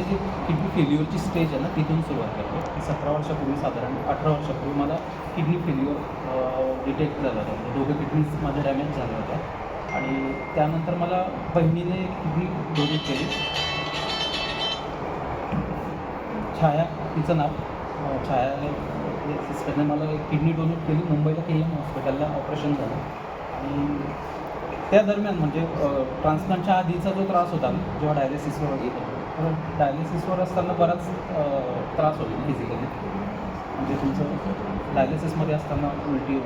माझी जी kidney फेल्युअरची stage आहे ना तिथून सुरुवात करतो. सतरा वर्षापूर्वी साधारण अठरा वर्षापूर्वी मला किडनी फेल्युअर डिटेक्ट झालं होतं. म्हणजे दोघं किडनीज माझ्या डॅमेज झाल्या होत्या. आणि त्यानंतर मला बहिणीने किडनी डोनेट केली. छाया तिचं नाव छाया सिस्टरने मला एक किडनी डोनेट केली. मुंबईला के एम हॉस्पिटलला ऑपरेशन झालं. आणि त्या दरम्यान म्हणजे ट्रान्सप्लांटच्या आधीचा जो त्रास होता ना जेव्हा डायलिसिसवर होतो डायलिसिसवर असताना बराच त्रास होतो फिजिकली म्हणजे तुमचं डायलिसिसमध्ये असताना उलटी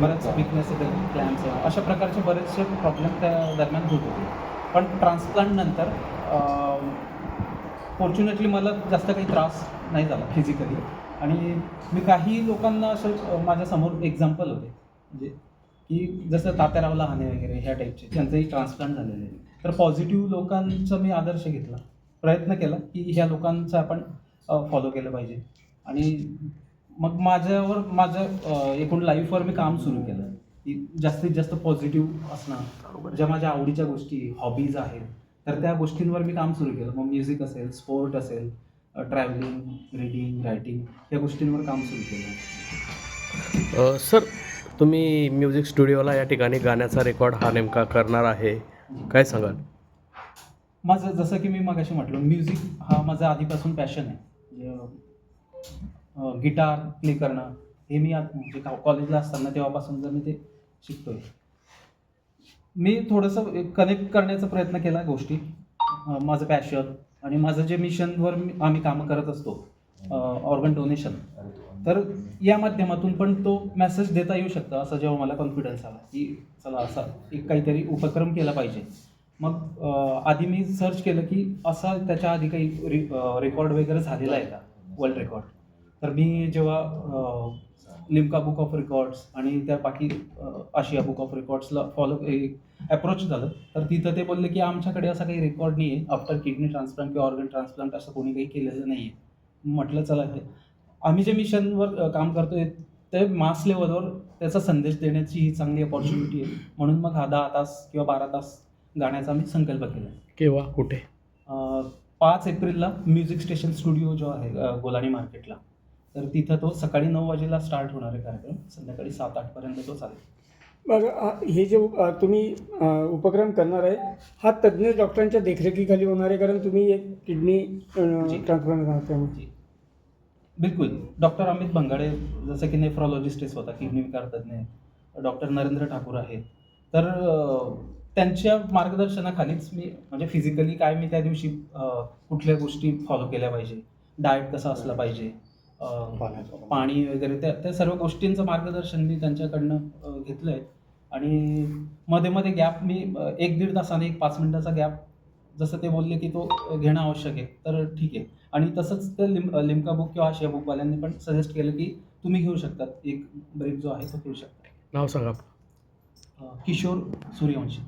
बऱ्याच विकनेस येते क्लॅम्स अशा प्रकारचे बरेचसे प्रॉब्लेम त्या दरम्यान होत होते. पण ट्रान्सप्लांटनंतर फॉर्च्युनेटली मला जास्त काही त्रास नाही झाला फिजिकली आणि मी काही लोकांना असं माझ्यासमोर एक्झाम्पल होते. म्हणजे की जसं तात्याराव लहाने वगैरे ह्या टाईपचे त्यांचंही ट्रान्सप्लांट झालेले आहे. तर पॉझिटिव्ह लोकांचा मी आदर्श घेतला. प्रयत्न केला की ह्या लोकांचं आपण फॉलो केलं पाहिजे. आणि मग माझ्यावर माझं एकूण लाईफवर मी काम सुरू केलं. की जास्तीत जास्त पॉझिटिव्ह असणं ज्या माझ्या आवडीच्या गोष्टी हॉबीज आहेत तर त्या गोष्टींवर मी काम सुरू केलं. मग म्युझिक असेल स्पोर्ट असेल ट्रॅव्हलिंग रीडिंग रायटिंग या गोष्टींवर काम सुरू केलं. सर तुम्ही म्युझिक स्टुडिओला या ठिकाणी गाण्याचा रेकॉर्ड हा नेमका करणार आहे. काय सांगाल? माझं जसं की मी मगाशी म्हटलं म्युझिक हा माझा आधीपासून पॅशन आहे. गिटार प्ले करणं हे मी आत- म्हणजे कॉलेजला असताना तेव्हापासून जर मी ते शिकतोय. मी थोडंसं कनेक्ट करण्याचा प्रयत्न केला गोष्टी. माझं पॅशन आणि माझं जे मिशनवर आम्ही कामं करत असतो ऑर्गन डोनेशन तर या माध्यमातून पण तो मेसेज देता येऊ शकतो असा जेव्हा मला कॉन्फिडन्स आला की चला असा एक काहीतरी उपक्रम केला पाहिजे. मग आधी मी सर्च केलं की असा त्याच्या आधी काही रि रेकॉर्ड वगैरे झालेला आहे का? वर्ल्ड रेकॉर्ड तर मी जेव्हा लिमका बुक ऑफ रेकॉर्ड्स आणि त्या बाकी आशिया बुक ऑफ रेकॉर्ड्सला फॉलो अप्रोच झालं तर तिथं ते बोलले की आमच्याकडे असा काही रेकॉर्ड नाही आहे आफ्टर किडनी ट्रान्सप्लांट किंवा ऑर्गन ट्रान्सप्लांट असं कोणी काही केलेलं नाही आहे म्हटलं चला हे आम्ही जे मिशनवर काम करतोय ते मास लेवलवर त्याचा संदेश देण्याची ही चांगली अपॉर्च्युनिटी आहे. म्हणून मग हा दहा तास किंवा बारा तास गाण्याचा मी संकल्प केला. केव्हा? कुठे? पाच एप्रिलला म्युझिक स्टेशन स्टुडिओ जो आहे गोलानी मार्केटला. तर तिथं तो सकाळी नऊ वाजेला स्टार्ट होणार आहे कार्यक्रम. संध्याकाळी सात आठपर्यंत तो चालेल. बघ हे जे तुम्ही उपक्रम करणार आहे हा तज्ज्ञ डॉक्टरांच्या देखरेखीखाली होणार आहे कारण तुम्ही एक किडनी. ट्रान्सप्लांट आहात त्यामुळे. बिलकुल. डॉक्टर अमित भंगाडे जसं की नेफ्रॉलॉजिस्टेस होता किडनी विकार तज्ज्ञ डॉक्टर नरेंद्र ठाकूर आहेत. तर त्यांच्या मार्गदर्शनाखालीच मी म्हणजे फिजिकली काय मी त्या दिवशी कुठल्या गोष्टी फॉलो केल्या पाहिजे? डाएट कसं असलं पाहिजे? पाणी वगैरे त्या त्या सर्व गोष्टींचं मार्गदर्शन मी त्यांच्याकडनं घेतलं आहे आणि मध्ये मध्ये गॅप मी एक दीड तासाने एक पाच मिनिटाचा गॅप जसं ते बोलले की तो घेणं आवश्यक आहे तर ठीक आहे. आणि तसंच ते लिम लिमका बुक किंवा आशिया बुकवाल्यांनी पण सजेस्ट केलं की तुम्ही घेऊ शकतात एक ब्रेक जो आहे तो घेऊ शकता. नाव सांगा. किशोर सूर्यवंशी.